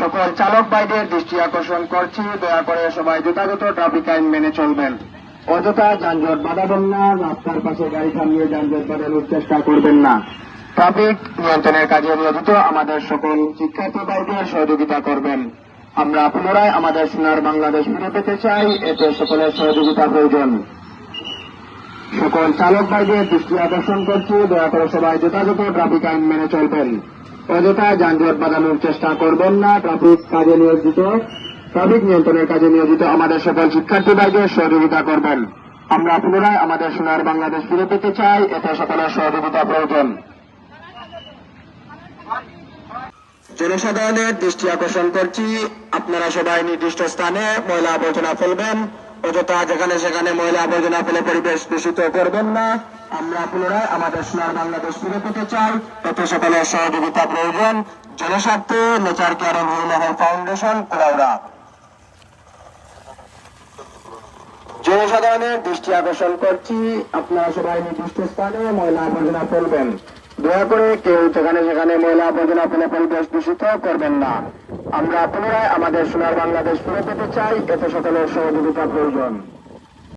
সকল চালক ভাইদের দৃষ্টি আকর্ষণ করছি। দয়া করে সবাই যথাযথ ট্রাফিক আইন মেনে চলবেন। অযথা যানজট বাঁধাবেন না রাস্তার পাশে গাড়ি থামিয়ে যানজট বাঁধানোর চেষ্টা করবেন না। ট্রাফিক নিয়ন্ত্রণের কাজে নিয়োজিত আমাদের সকল শিক্ষার্থী ভাইদের সহযোগিতা করবেন। আমরা পুনরায় আমাদের সোনার বাংলাদেশ ফিরে পেতে চাই এতে সকলের সহযোগিতা প্রয়োজন। সকল চালক ভাইদের দৃষ্টি আকর্ষণ করছি দয়া করে সবাই যথাযথ ট্রাফিক আইন মেনে চলবেন। অযথা যানজট বাঁধানোর চেষ্টা করবেন না ট্রাফিক কাজে নিয়োজিত ট্রাফিক নিয়ন্ত্রণের কাজে নিয়োজিত আমাদের সকল শিক্ষার্থী ভাইদের সহযোগিতা করবেন। আমরা পুনরায় আমাদের সোনার বাংলাদেশ ফিরে পেতে চাই, এতে সকলের সহযোগিতা প্রয়োজন। জনসাধারণের দৃষ্টি আকর্ষণ করছি, আপনারা সবাই নির্দিষ্ট স্থানে ময়লা আবর্জনা ফেলবেন। অযথা যেখানে সেখানে ময়লা আবর্জনা ফেলে পরিবেশ দূষিত করবেন না। আমরা পুনরায় আমাদের সোনার বাংলাদেশ ফিরে পেতে চাই। এতে সকলের সহযোগিতা প্রয়োজন। জনস্বার্থে nature care and foundation Kulaura জনসাধারণের দৃষ্টি আকর্ষণ করছি। আপনারা সবাই নির্দিষ্ট স্থানে ময়লা আবর্জনা ফেলবেন। দয়া করে কেউ যেখানে সেখানে ময়লা আবর্জনা ফেলে পরিবেশ দূষিত করবেন না। আমরা পুনরায় আমাদের সোনার বাংলাদেশ ফিরে পেতে চাই। এতে সকলের সহযোগিতা প্রয়োজন।